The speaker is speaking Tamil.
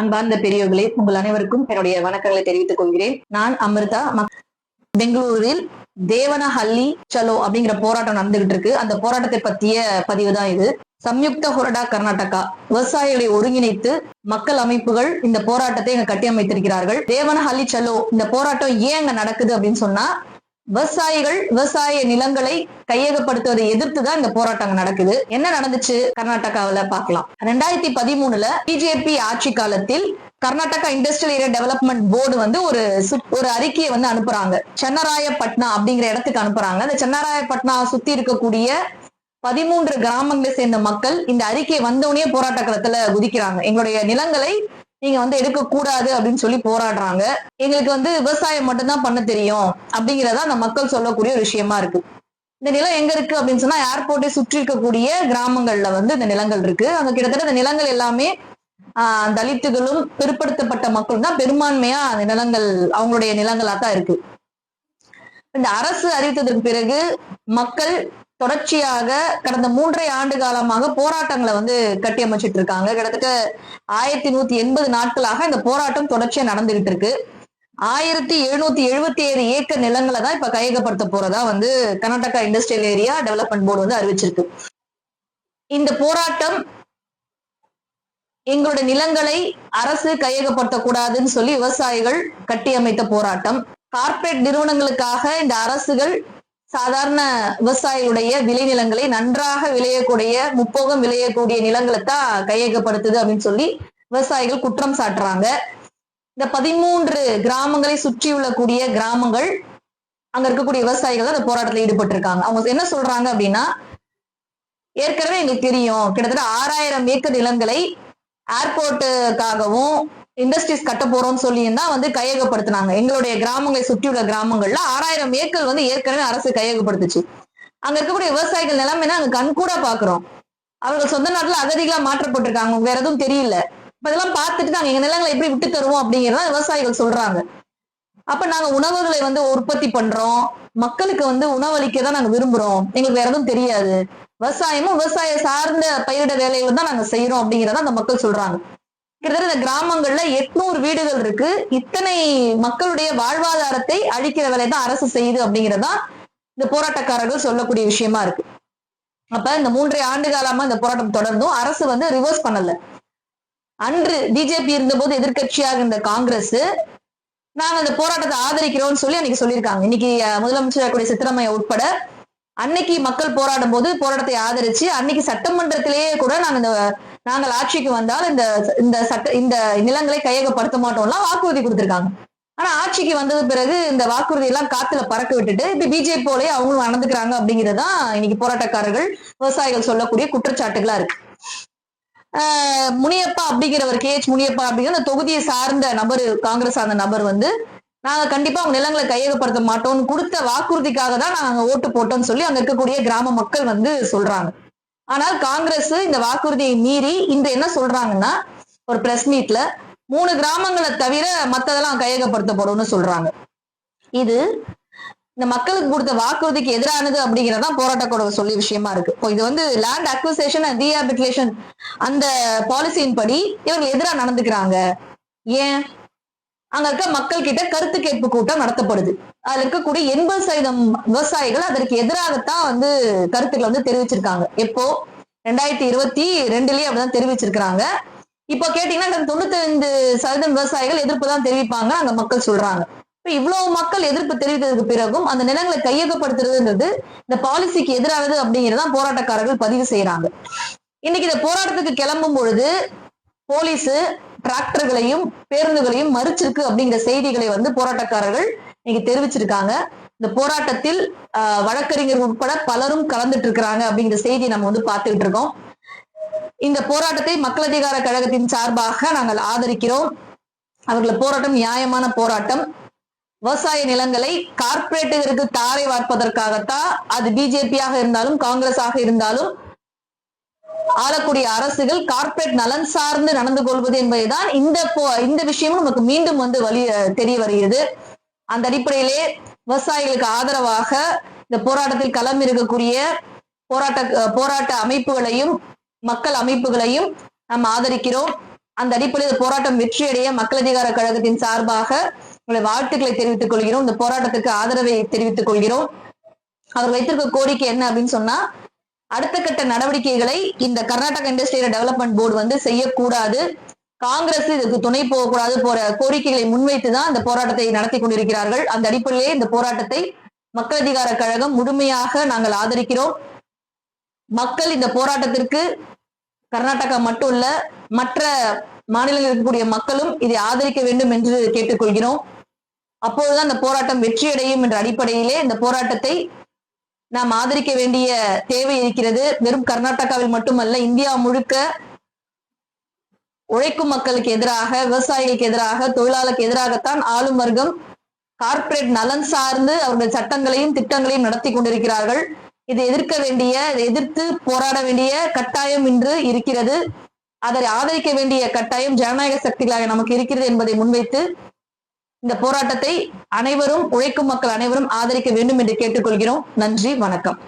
அன்பார்ந்த பெரியவர்களே உங்கள் அனைவருக்கும் என்னுடைய வணக்கங்களை தெரிவித்துக் கொள்கிறேன். நான் அமிர்தா பெங்களூரில் தேவனஹள்ளி சலோ அப்படிங்கிற போராட்டம் நடந்துகிட்டு இருக்கு. அந்த போராட்டத்தை பத்திய பதிவு தான் இது. சம்யுக்த ஹொரடா கர்நாடகா விவசாயிகளை ஒருங்கிணைத்து மக்கள் அமைப்புகள் இந்த போராட்டத்தை இங்க கட்டியமைத்திருக்கிறார்கள். தேவனஹள்ளி சலோ இந்த போராட்டம் ஏன் அங்க நடக்குது அப்படின்னு சொன்னா விவசாயிகள் விவசாய நிலங்களை கையகப்படுத்துவதை எதிர்த்து தான் இந்த போராட்டம் நடக்குது. என்ன நடந்துச்சு? கர்நாடகாவில பார்க்கலாம். ரெண்டாயிரத்தி பதிமூணுல பிஜேபி ஆட்சி காலத்தில் Karnataka industrial area development board வந்து ஒரு சுத்- ஒரு அறிக்கையை வந்து அனுப்புறாங்க. சென்னராயப்பட்னா அப்படிங்கிற இடத்துக்கு அனுப்புறாங்க. அந்த சென்னராயப்பட்னா சுத்தி இருக்கக்கூடிய பதிமூன்று கிராமங்களை சேர்ந்த மக்கள் இந்த அறிக்கை வந்தவுடனே போராட்ட களத்துல குதிக்கிறாங்க. எங்களுடைய நிலங்களை நீங்க வந்து எடுக்க கூடாது அப்படின்னு சொல்லி போராடுறாங்க. எங்களுக்கு வந்து விவசாயம் மட்டும்தான் பண்ண தெரியும் அப்படிங்கறத அந்த மக்கள் சொல்லக்கூடிய ஒரு விஷயமா இருக்கு. இந்த நிலம் எங்க இருக்கு அப்படின்னு சொன்னா ஏர்போர்ட்டை சுற்றி இருக்கக்கூடிய கிராமங்கள்ல வந்து இந்த நிலங்கள் இருக்கு. அங்க கிட்டத்தட்ட இந்த நிலங்கள் எல்லாமே ஆஹ் தலித்துகளும் பிற்படுத்தப்பட்ட மக்களும் தான் பெரும்பான்மையா அந்த நிலங்கள் அவங்களுடைய நிலங்களா தான் இருக்கு. இந்த அரசு அறிவித்ததற்கு பிறகு மக்கள் தொடர்ச்சியாக கடந்த மூன்றரை ஆண்டு காலமாக போராட்டங்களை வந்து கட்டி அமைச்சிட்டு இருக்காங்க. கிட்டத்தட்ட ஆயிரத்தி நூத்தி எண்பது நாட்களாக இந்த போராட்டம் தொடர்ச்சியா நடந்துகிட்டு இருக்கு. ஆயிரத்தி எழுநூத்தி எழுபத்தி ஏழு ஏக்கர் நிலங்களை தான் இப்ப கையகப்படுத்த போறதா வந்து Karnataka industrial area development board வந்து அறிவிச்சிருக்கு. இந்த போராட்டம் எங்களுடைய நிலங்களை அரசு கையகப்படுத்தக்கூடாதுன்னு சொல்லி விவசாயிகள் கட்டியமைத்த போராட்டம். கார்ப்பரேட் நிறுவனங்களுக்காக இந்த அரசுகள் சாதாரண விவசாயிகளுடைய விளைநிலங்களை நன்றாக விளையக்கூடிய முப்போகம் விளையக்கூடிய நிலங்களை தான் கையகப்படுத்துது அப்படின்னு சொல்லி விவசாயிகள் குற்றம் சாட்டுறாங்க. இந்த பதிமூன்று கிராமங்களை சுற்றியுள்ள கூடிய கிராமங்கள் அங்க இருக்கக்கூடிய விவசாயிகள் தான் இந்த போராட்டத்தில் ஈடுபட்டு இருக்காங்க அவங்க என்ன சொல்றாங்க அப்படின்னா ஏற்கனவே எங்களுக்கு தெரியும் கிட்டத்தட்ட ஆறாயிரம் ஏக்கர் நிலங்களை ஏர்போர்ட்டுக்காகவும் இண்டஸ்ட்ரீஸ் கட்ட போறோம்னு சொல்லியும் தான் வந்து கையகப்படுத்தினாங்க. எங்களுடைய கிராமங்களை சுற்றியுள்ள கிராமங்கள்ல ஆறாயிரம் ஏக்கர் வந்து ஏற்கனவே அரசு கையகப்படுத்துச்சு. அங்க இருக்கக்கூடிய விவசாயிகள் நிலைமைனா அங்க கண்கூடா பாக்குறோம். அவர்கள் சொந்த நாட்டுல அகதிகளா மாற்றப்பட்டிருக்காங்க. வேற எதுவும் தெரியல. இப்ப இதெல்லாம் பார்த்துட்டு நாங்க எங்க நிலங்களை எப்படி விட்டு தருவோம் அப்படிங்கிறத விவசாயிகள் சொல்றாங்க. அப்ப நாங்க உணவுகளை வந்து உற்பத்தி பண்றோம். மக்களுக்கு வந்து உணவளிக்க தான் நாங்க விரும்புறோம். எங்களுக்கு வேற எதுவும் தெரியாது. விவசாயமும் விவசாய சார்ந்த பயிரிட வேலைகள் தான் நாங்க செய்யறோம் அப்படிங்கிறத அந்த மக்கள் சொல்றாங்க. கிட்டத்தட்ட இந்த கிராமங்கள்ல எட்நூறு வீடுகள் இருக்கு. இத்தனை மக்களுடைய வாழ்வாதாரத்தை அழிக்கிற வேலை தான் அரசு செய்யுது அப்படிங்கறதா இந்த போராட்டக்காரர்கள் சொல்லக்கூடிய விஷயமா இருக்கு. அப்ப இந்த மூன்றரை ஆண்டு காலமா இந்த போராட்டம் தொடர்ந்தும் அரசு வந்து ரிவர்ஸ் பண்ணல. அன்று பிஜேபி இருந்தபோது எதிர்க்கட்சியாக இருந்த காங்கிரஸ் நாங்க இந்த போராட்டத்தை ஆதரிக்கிறோம்னு சொல்லி அன்னைக்கு சொல்லியிருக்காங்க. இன்னைக்கு முதலமைச்சர் கூடிய சித்தராமையா உட்பட அன்னைக்கு மக்கள் போராடும் போது போராட்டத்தை ஆதரிச்சு அன்னைக்கு சட்டமன்றத்திலேயே கூட நாங்க இந்த நாங்கள் ஆட்சிக்கு வந்தால் இந்த இந்த சட்ட இந்த நிலங்களை கையகப்படுத்த மாட்டோம்லாம் வாக்குறுதி கொடுத்திருக்காங்க. ஆனா ஆட்சிக்கு வந்தது பிறகு இந்த வாக்குறுதி எல்லாம் காத்துல பறக்க விட்டுட்டு இப்ப பிஜேபி போலே அவங்களும் நடந்துக்கிறாங்க அப்படிங்கறதுதான் இன்னைக்கு போராட்டக்காரர்கள் விவசாயிகள் சொல்லக்கூடிய குற்றச்சாட்டுகளா இருக்கு. முனியப்பா அப்படிங்கிறவர் கே எச் முனியப்பா அப்படிங்கிற அந்த தொகுதியை சார்ந்த நபர் காங்கிரஸ் சார்ந்த நபர் வந்து நாங்க கண்டிப்பா அவங்க நிலங்களை கையகப்படுத்த மாட்டோம்னு கொடுத்த வாக்குறுதிக்காக தான் நாங்க ஓட்டு போட்டோம்னு சொல்லி அங்க இருக்கக்கூடிய கிராம மக்கள் வந்து சொல்றாங்க. ஆனால் காங்கிரஸ் இந்த வாக்குறுதியை மீறி இன்று என்ன சொல்றாங்கன்னா ஒரு பிரஸ் மீட்ல மூணு கிராமங்களை தவிர மத்ததெல்லாம் கையகப்படுத்தப்படும்னு சொல்றாங்க. இது இந்த மக்களுக்கு கொடுத்த வாக்குறுதிக்கு எதிரானது அப்படிங்கறதா போராட்டக்கூட சொல்லி விஷயமா இருக்கு. இப்போ இது வந்து லேண்ட் அக்விசேஷன் அண்ட் ரீஹாபிலிட்டேஷன் அந்த பாலிசியின் படி இவர்கள் எதிராக நடந்துக்கிறாங்க. ஏன்? அங்க இருக்க மக்கள் கிட்ட கருத்து கேட்பு கூட்டம் நடத்தப்படுது. அதுல இருக்கக்கூடிய எண்பது சதவீதம் விவசாயிகள் அதற்கு எதிராகத்தான் வந்து கருத்துக்களை வந்து தெரிவிச்சிருக்காங்க. எப்போ? ரெண்டாயிரத்தி இருபத்தி ரெண்டுலயே அப்படிதான் தெரிவிச்சிருக்கிறாங்க. இப்போ கேட்டீங்கன்னா தொண்ணூத்தி ஐந்து சதவீதம் விவசாயிகள் எதிர்ப்பு தான் தெரிவிப்பாங்க. அங்க மக்கள் சொல்றாங்க. இப்ப இவ்வளவு மக்கள் எதிர்ப்பு தெரிவித்ததுக்கு பிறகும் அந்த நிலங்களை கையகப்படுத்துறதுன்றது இந்த பாலிசிக்கு எதிரானது அப்படிங்கறதான் போராட்டக்காரர்கள் பதிவு செய்யறாங்க இன்னைக்கு இந்த போராட்டத்துக்கு கிளம்பும் பொழுது போலீஸ் டிராக்டர்களையும் பேருந்துகளையும் மறிச்சிருக்கு அப்படிங்கிற செய்திகளை வந்து போராட்டக்காரர்கள் இன்னைக்கு தெரிவிச்சிருக்காங்க. இந்த போராட்டத்தில் ஆஹ், வழக்கறிஞர் உட்பட பலரும் கலந்துட்டு இருக்கிறாங்க அப்படிங்கிற செய்தி நம்ம வந்து பார்த்துக்கிட்டு இருக்கோம் இந்த போராட்டத்தை மக்கள் அதிகார கழகத்தின் சார்பாக நாங்கள் ஆதரிக்கிறோம். அவர்கள் போராட்டம் நியாயமான போராட்டம். விவசாய நிலங்களை கார்பரேட்டுகளுக்கு தாரை வார்ப்பதற்காகத்தான் அது பிஜேபியாக இருந்தாலும் காங்கிரஸாக இருந்தாலும் ஆளக்கூடிய அரசுகள் கார்ப்பரேட் நலன் சார்ந்து நடந்து கொள்வது என்பதுதான் இந்த இந்த விஷயமும் நமக்கு மீண்டும் வந்து வழி தெரிய வருகிறது. அந்த அடிப்படையிலே விவசாயிகளுக்கு ஆதரவாக இந்த போராட்டத்தில் களம் இருக்கக்கூடிய போராட்ட போராட்ட அமைப்புகளையும் மக்கள் அமைப்புகளையும் நாம் ஆதரிக்கிறோம். அந்த அடிப்படையில் இந்த போராட்டம் வெற்றியடைய மக்கள் அதிகார கழகத்தின் சார்பாக உங்களை வாழ்த்துக்களை தெரிவித்துக் கொள்கிறோம். இந்த போராட்டத்துக்கு ஆதரவை தெரிவித்துக் கொள்கிறோம். அவர் வைத்திருக்க கோரிக்கை என்ன அப்படின்னு சொன்னா அடுத்த கட்ட நடவடிக்கைகளை இந்த கர்நாடக இண்டஸ்ட்ரியல் டெவலப்மெண்ட் போர்டு வந்து செய்யக்கூடாது. காங்கிரஸ் இதுக்கு துணை போகக்கூடாது போற கோரிக்கைகளை முன்வைத்து தான் அந்த போராட்டத்தை நடத்தி கொண்டிருக்கிறார்கள். அந்த அடிப்படையிலே இந்த போராட்டத்தை மக்கள் அதிகார கழகம் முழுமையாக நாங்கள் ஆதரிக்கிறோம். மக்கள் இந்த போராட்டத்திற்கு கர்நாடகா மட்டும் இல்ல மற்ற மாநிலங்களில் இருக்கக்கூடிய மக்களும் இதை ஆதரிக்க வேண்டும் என்று கேட்டுக்கொள்கிறோம். அப்போதுதான் இந்த போராட்டம் வெற்றியடையும் என்ற அடிப்படையிலே இந்த போராட்டத்தை நாம் ஆதரிக்க வேண்டிய தேவை இருக்கிறது. வெறும் கர்நாடகாவில் மட்டுமல்ல இந்தியா முழுக்க உழைக்கும் மக்களுக்கு எதிராக விவசாயிகளுக்கு எதிராக தொழிலாளருக்கு எதிராகத்தான் ஆளும் வர்க்கம் கார்ப்பரேட் நலன் சார்ந்து அவர்கள் சட்டங்களையும் திட்டங்களையும் நடத்தி கொண்டிருக்கிறார்கள். இதை எதிர்க்க வேண்டிய எதிர்த்து போராட வேண்டிய கட்டாயம் இன்று இருக்கிறது. அதை ஆதரிக்க வேண்டிய கட்டாயம் ஜனநாயக சக்திகளாக நமக்கு இருக்கிறது என்பதை முன்வைத்து இந்த போராட்டத்தை அனைவரும் உழைக்கும் மக்கள் அனைவரும் ஆதரிக்க வேண்டும் என்று கேட்டுக்கொள்கிறோம். நன்றி வணக்கம்.